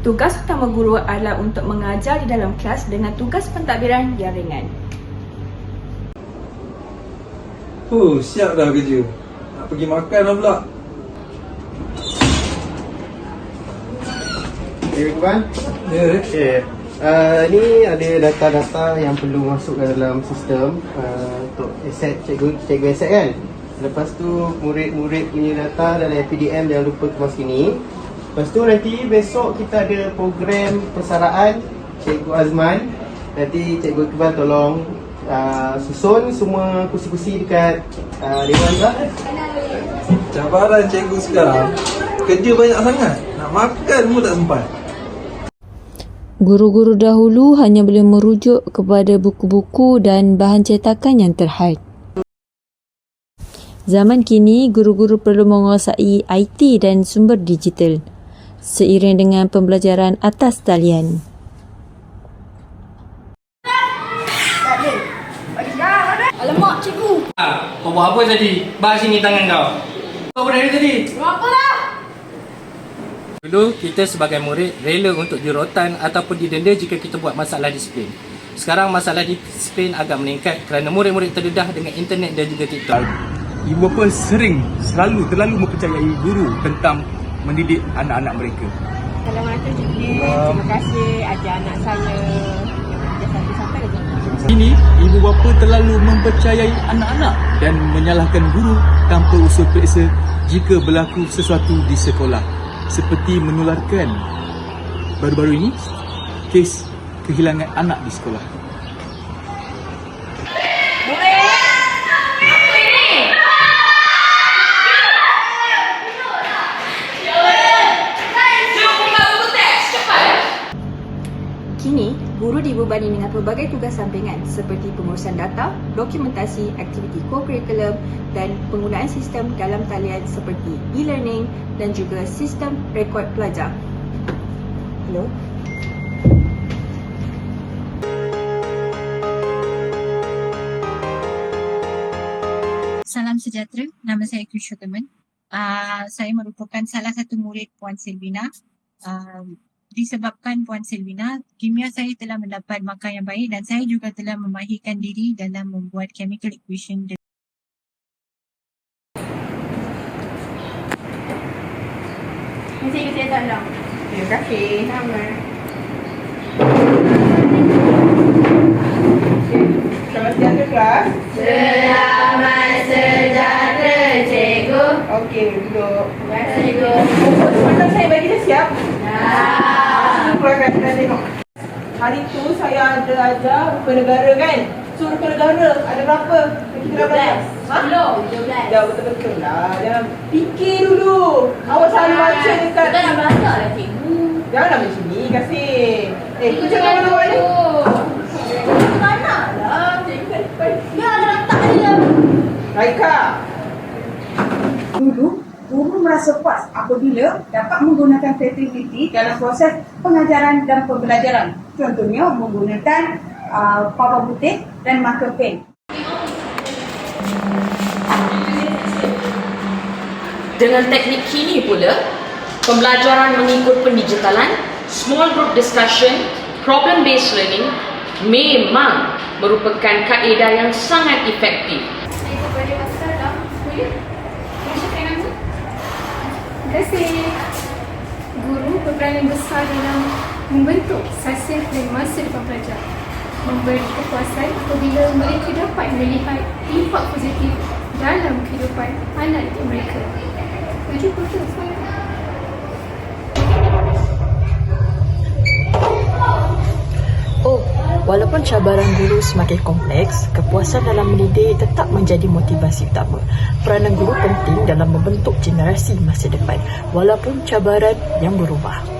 Tugas utama guru adalah untuk mengajar di dalam kelas dengan tugas pentadbiran yang ringan. Oh, siap dah kerja. Nak pergi makan dah pula. Okay, Iqbal. Ya, eh. Okay. Uh, ni ada data-data yang perlu masuk ke dalam sistem uh, untuk asset cikgu, cikgu asset kan. Lepas tu murid-murid punya data dalam PDM jangan lupa kemas sini. Lepas tu nanti besok kita ada program persaraan Cikgu Azman. Nanti Cikgu Iqbal tolong uh, susun semua kursi-kursi dekat uh, Dewan dah. Cabaran cikgu sekarang. Kerja banyak sangat. Nak makan pun tak sempat. Guru-guru dahulu hanya boleh merujuk kepada buku-buku dan bahan cetakan yang terhad. Zaman kini, guru-guru perlu menguasai IT dan sumber digital seiring dengan pembelajaran atas talian. Alamak, cikgu. Ah, kau buat apa tadi? Bah sini tangan kau. Kau berada tadi? Buat apa lah? Dulu kita sebagai murid rela untuk jurutan ataupun didenda jika kita buat masalah disiplin. Sekarang masalah disiplin agak meningkat kerana murid-murid terdedah dengan internet dan juga TikTok. Ibu bapa sering selalu terlalu mempercayai guru tentang mendidik anak-anak mereka. Assalamualaikum cikgu. Terima kasih ajar anak saya. Kini, ibu bapa terlalu mempercayai anak-anak dan menyalahkan guru tanpa usul periksa jika berlaku sesuatu di sekolah. Seperti menularkan baru-baru ini kes kehilangan anak di sekolah. Dibebani dengan pelbagai tugas sampingan seperti pengurusan data, dokumentasi, aktiviti co-curriculum dan penggunaan sistem dalam talian seperti e-learning dan juga sistem rekod pelajar. Hello? Salam sejahtera, nama saya Krisha Teman. Uh, saya merupakan salah satu murid Puan Selvina. Uh, disebabkan Puan Selvina, kimia saya telah mendapat markah yang baik dan saya juga telah memahirkan diri dalam membuat chemical equation. Cikgu saya tolong. Terima kasih. Sama. Selamat sejahtera kelas. Selamat sejahtera, cikgu. Okey, duduk. Terima kasih, cikgu. Mata saya bagi dah siap. Dah. Kita keluarkan kita tengok. Hari tu saya ada ajar rupa negara kan? So rupa negara ada berapa? Kita dah belajar. Ha? Belum, belas. Ya betul-betul lah. Jangan fikir dulu. Awak selalu baca dekat. Kita dah belajar lah, cikgu. Janganlah macam ni kasih. Eh, tu jangan mana awak ni. Mana lah, cikgu. Dia ada letak dia. Raika. Dulu, guru merasa puas apabila dapat menggunakan kreativiti dalam proses pengajaran dan pembelajaran. Contohnya menggunakan uh, power putih dan marker pen. Dengan teknik kini pula, pembelajaran mengikut pendigitalan, small group discussion, problem based learning memang merupakan kaedah yang sangat efektif. Terima kasih. Guru berperanan besar dalam membentuk sasir dan masa depan pelajar. Memberi kepuasan apabila mereka dapat melihat impak positif dalam kehidupan anak didik mereka. Betul saya. Walaupun cabaran guru semakin kompleks, kepuasan dalam mendidik tetap menjadi motivasi utama. Peranan guru penting dalam membentuk generasi masa depan, walaupun cabaran yang berubah.